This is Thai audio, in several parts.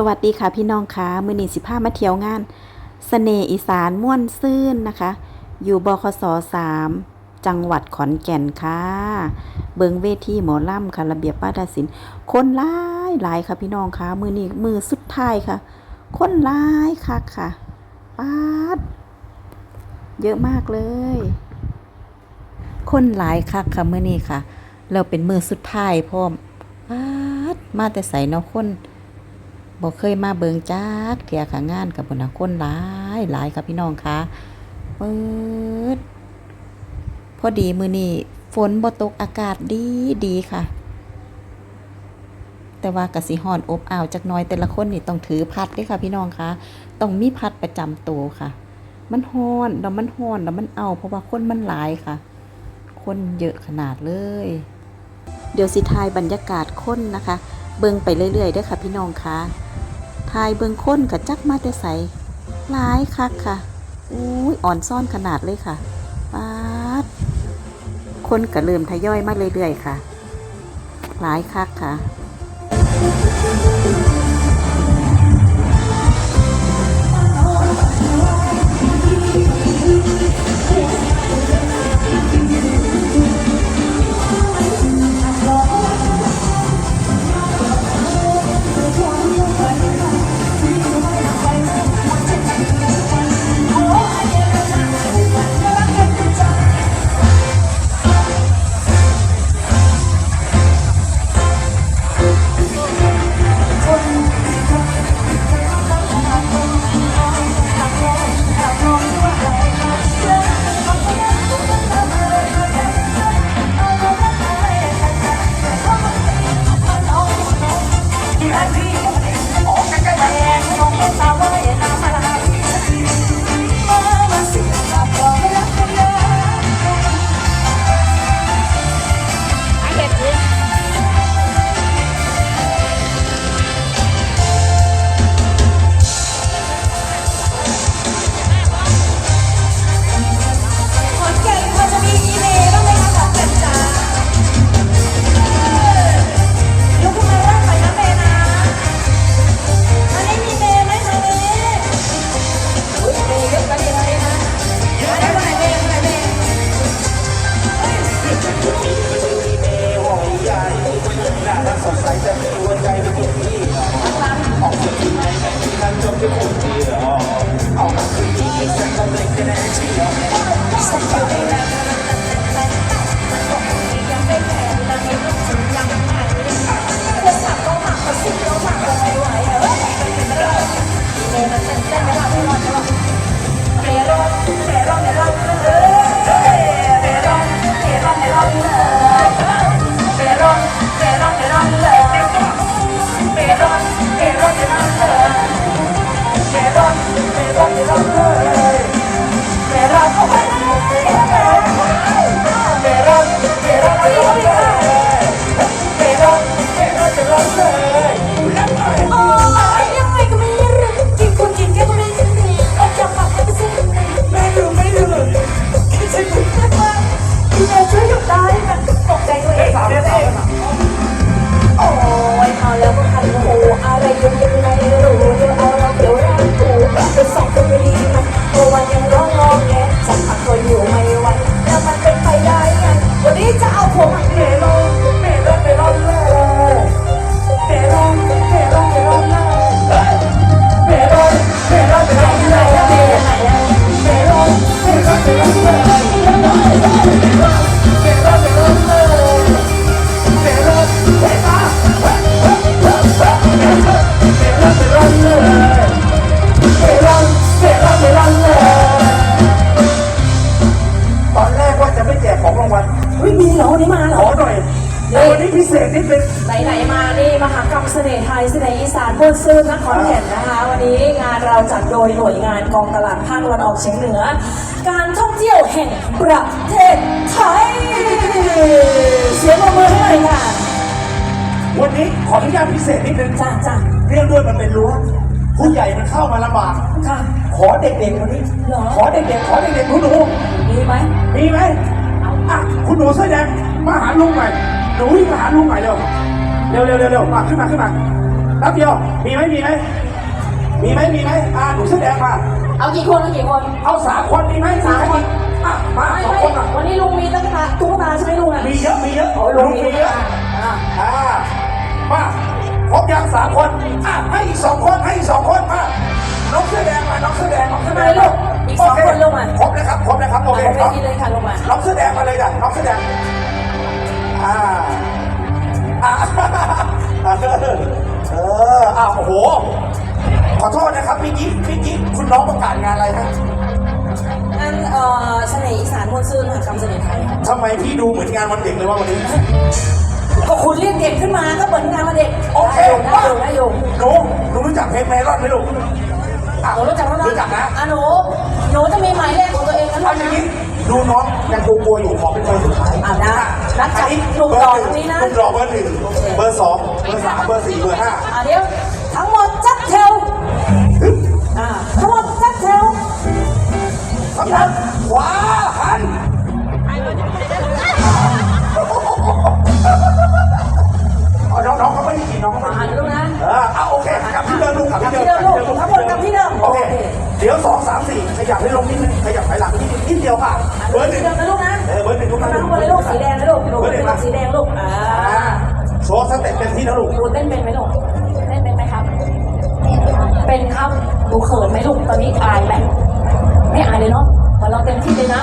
สวัสดีค่ะพี่น้องคะมือนีสิพามาเที่ยวงานสเสน่ห์อีสานม่วนซื่นนะคะ อยู่บคสสามจังหวัดขอนแก่นค่ะ เบิงเวทีหมอล่ำค่ะระเบียบป้าดศิลป์คนหลายหลายค่ะพี่น้องคะมือนี้มือสุดท้ายค่ะ คนหลายคักค่ะป้าดเยอะมากเลย คนหลายคักค่ะมือนี้ค่ะ เราเป็นมือสุดท้ายพร้อมป้าดมาแต่ใส่เนาะคน บ่เคยมาเบิงจักเที่ยค่ะงานกับบุญคนหลายหลายค่ะพี่น้องคะเปิดพอดีมือนี้ฝนบ่ตกอากาศดีดีค่ะ แต่ว่ากะสิฮ้อนอบอ้าวจักน้อยแต่ละคนนี่ต้องถือพัดด้วยค่ะพี่น้องคะต้องมีพัดประจำตัวค่ะ มันฮอนแล้วมันฮอนแล้วมันเอา เพราะว่าคนมันหลายค่ะ คนเยอะขนาดเลย เดี๋ยวสิทายบรรยากาศคนนะคะ เบิ่งไปเรื่อยๆด้อค่ะพี่น้องค่ะ ทายเบิงคนกับจักมาแต่ใสหลายคักค่ะอุ้ยอ่อนซ่อนขนาดเลยค่ะป๊าดคนก็เริ่มทยอยมาเรื่อยๆค่ะ หลายคักค่ะ บนซื่อนครแก่นนะคะ วันนี้งานเราจัดโดยหน่วยงานกองตลาดภาคตะวันออกเฉียงเหนือ การท่องเที่ยวแห่งประเทศไทย เสียงปรบมือให้หน่อยค่ะวันนี้ขออนุญาตพิเศษนิดนึงจ้าจ้าเรื่องด้วยมันเป็นรั้วผู้ใหญ่มันเข้ามาลำบาก ค่ะ ขอเด็กๆวันนี้ เหรอ ขอเด็กๆ ขอเด็กๆคุณหนูมีไหมมีไหมอะคุณหนูเสื้อแดงมาหาลุงหน่อยหนูวิ่งมาหาลุงหน่อยเร็วเร็วเร็วเร็วเร็วมาขึ้นมาขึ้นมา แป๊บเดียว มีไหมมีไหมมีไหมมีไหมอ่าหนูแสดงมาเอากี่คนเอากี่คน เอาสามคนมีไหมสามคนอะมาไม่สองไม่คนอะวันนี้ลุงมีตุ๊กตาตุ๊กตาใช่ไหมลุงอะมีเยอะมีเยอะโอ้ยลุงมีมีเยอะอ่าอ่ามาครบยังสามคนอะให้อีกสองคนให้อีกสองคนมาน้องเสื้อแดงมาน้องเสื้อแดงน้องเสื้อแดงทำไมลูกอีกสองโคนลงมาครบเลยครับครบเลยครับโอเอาเคไปน้องที่เลยค่ะลงมาน้องเสื้อแดงมาเลยจ้ะน้องเสื้อแดงอ่าอ่าเอออ่าโอ้โห ขอโทษนะครับพี่กิ๊กพี่กิ๊กคุณน้องประกาศงานอะไรฮะงานเอ่อเสน่ห์อีสานมวลซื่นค่ะคำเสน่ห์ไทยค่ะทำไมพี่ดูเหมือนงานวันเด็กเลยว่าวันนี้ ก็คุณเรียกเด็กขึ้นมาก็เหมือนงานมาเด็กโอเคได้อยู่ได้อยู่หนูหนูรู้จักเพลงเมลอนไหมลูกอะหนูรู้จักแล้วนะรู้จักนะอะหนูหนูจะมีหมายเลขของตัวเองนะลูเอากอย่างนะนี้ดูน้องยังกลัวๆอยู่ขอเป็นเบอร์สุดท้ายอะได้รักจับอันนี้หนุ่มเบอหล่อร์หนึ่งตรงนี้นะ หนุ่มหล่อเบอร์หนึ่งเบอ ร์สองเบอร์สามเบอร์สี่เบอร์ห้า อะเดี๋ยว เป็นครับหนูเขินไหมลูกตอนนี้อายไหมไม่อายเลยเนาะแต่เราเต็มที่เลยนะ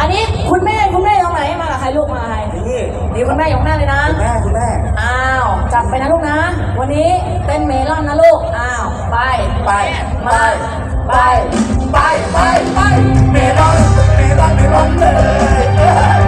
อันนี้คุณแม่คุณแม่อยู่ไหนมากับใครลูกมากับใครนี่นี่คุณแม่อยู่ข้างหน้าเลยนะคุณแม่คุณแม่อ้าวจัดไปนะลูกนะ วันนี้เต้นเมลอนนะลูกอ้าวไปไปมาไปไปไปไปเมลอนเมลอนเมลอนเลย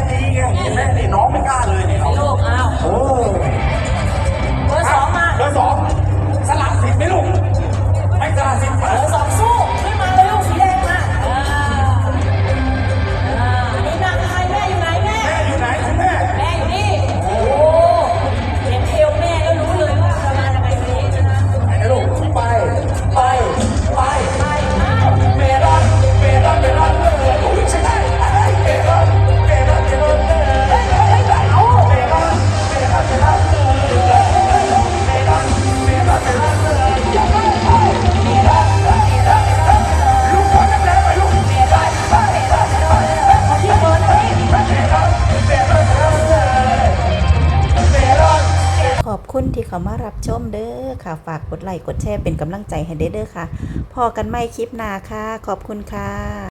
นนดีไงเห็นไหมนี่น้องไม่กล้าเลยนี่น้องลูกอ้ เขามารับชมเด้อค่ะ ฝากกดไลค์กดแชร์เป็นกำลังใจให้เด้อเด้อค่ะ พอกันไม่คลิปหน้าค่ะ ขอบคุณค่ะ